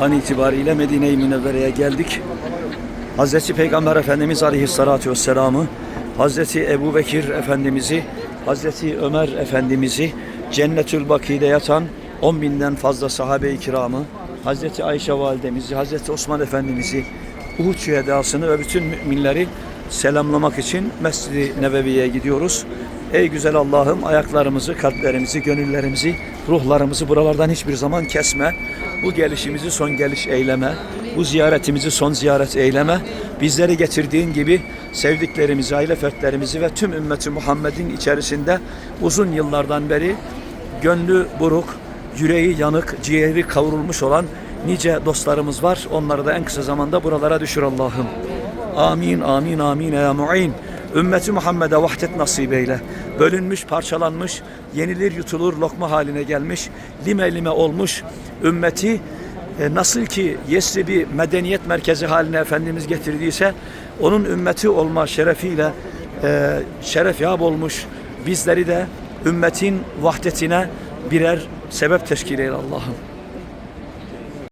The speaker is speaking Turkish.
an itibariyle Medine-i Münevvere'ye geldik. Hazreti Peygamber Efendimiz Aleyhisselatü Vesselam'ı, Hazreti Ebu Bekir Efendimiz'i, Hazreti Ömer Efendimiz'i, Cennetül Baki'de yatan 10 binden fazla sahabe-i kiramı, Hazreti Ayşe Validemizi, Hazreti Osman Efendimiz'i, Uhud şühedasını ve bütün müminleri selamlamak için Mescid-i Nebevi'ye gidiyoruz. Ey güzel Allah'ım ayaklarımızı, kalplerimizi, gönüllerimizi, ruhlarımızı buralardan hiçbir zaman kesme. Bu gelişimizi son geliş eyleme. Bu ziyaretimizi son ziyaret eyleme. Bizleri getirdiğin gibi sevdiklerimizi, aile fertlerimizi ve tüm ümmeti Muhammed'in içerisinde uzun yıllardan beri gönlü buruk, yüreği yanık, ciğeri kavrulmuş olan nice dostlarımız var. Onları da en kısa zamanda buralara düşür Allah'ım. Amin, amin, amin ya mu'in. Ümmeti Muhammed'e vahdet nasip eyle. Bölünmüş, parçalanmış, yenilir yutulur lokma haline gelmiş, lime lime olmuş ümmeti e, nasıl ki Yesrib'i medeniyet merkezi haline Efendimiz getirdiyse onun ümmeti olma şerefiyle e, şeref yap olmuş bizleri de ümmetin vahdetine birer sebep teşkil eyle Allah'ım.